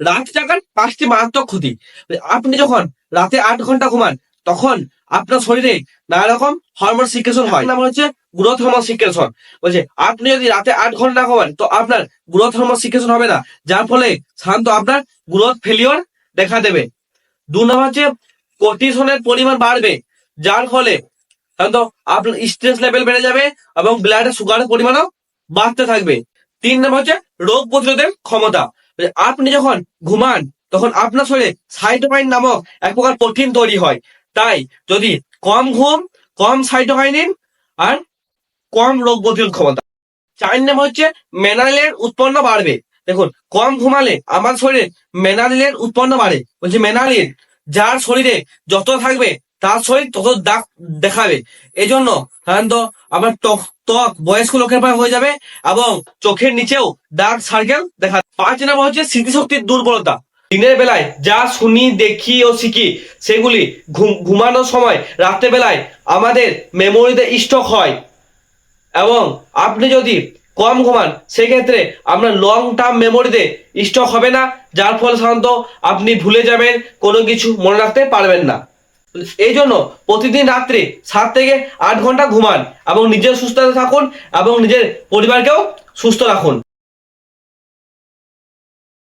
রাত জাগার পাঁচটি মারাত্মক ক্ষতি। আপনি যখন রাতে আট ঘণ্টা ঘুমান, তখন আপনার শরীরে নানা রকম হরমোন সিক্রেশন হয়। নাম হচ্ছে গ্রোথ হরমোন সিক্রেশন বলছে, আপনি যদি রাতে আট ঘণ্টা ঘুমান, তো আপনার গ্রোথ হরমোন সিক্রেশন হবে না। যার ফলে সাধারণত আপনার গ্রোথ ফেলিওর দেখা দেবে। দু নম্বর হচ্ছে কর্টিসনের পরিমাণ বাড়বে। যার ফলে সাধারণত আপনার স্ট্রেস লেভেল বেড়ে যাবে এবং ব্লাডে সুগারের পরিমাণও বাড়তে থাকবে। তিন নম্বর হচ্ছে, রোগ প্রতিরোধের ক্ষমতা। আপনি যখন ঘুমান, তখন আপনার শরীরে সাইটোকাইন নামক এক প্রকার প্রোটিন তৈরি হয়। তাই যদি কম ঘুম, কম সাইটোকাইনিন আর কম রোগ প্রতিরোধ ক্ষমতা। চার নম্বর হচ্ছে মেনারেলের উৎপন্ন বাড়বে। দেখুন, কম ঘুমালে আমার শরীরে মেনারেলের উৎপন্ন বাড়ে। বলছি মেনারেল যার শরীরে যত থাকবে তার শরীর তত দাগ দেখাবে। এই জন্য সাধারণত আমার ত্বক ত্বক বয়স্ক লোকের প্রায় হয়ে যাবে এবং চোখের নিচেও ডার্ক সার্কেল দেখা পাঁচ নম্বর হচ্ছে স্মৃতিশক্তির দুর্বলতা। দিনের বেলায় যা শুনি, দেখি ও শিখি, সেগুলি ঘুম- ঘুমানোর সময়, রাত্রে বেলায় আমাদের মেমোরিতে স্টক হয়। এবং আপনি যদি কম ঘুমান, সেক্ষেত্রে আপনার লং টার্ম মেমোরিতে স্টক হবে না, যার ফলে সাধারণত আপনি ভুলে যাবেন, কোনো কিছু মনে রাখতে পারবেন না। এই জন্য প্রতিদিন রাত্রে সাত থেকে আট ঘণ্টা ঘুমান এবং নিজের সুস্থতা থাকুন এবং নিজের পরিবারকেও সুস্থ রাখুন।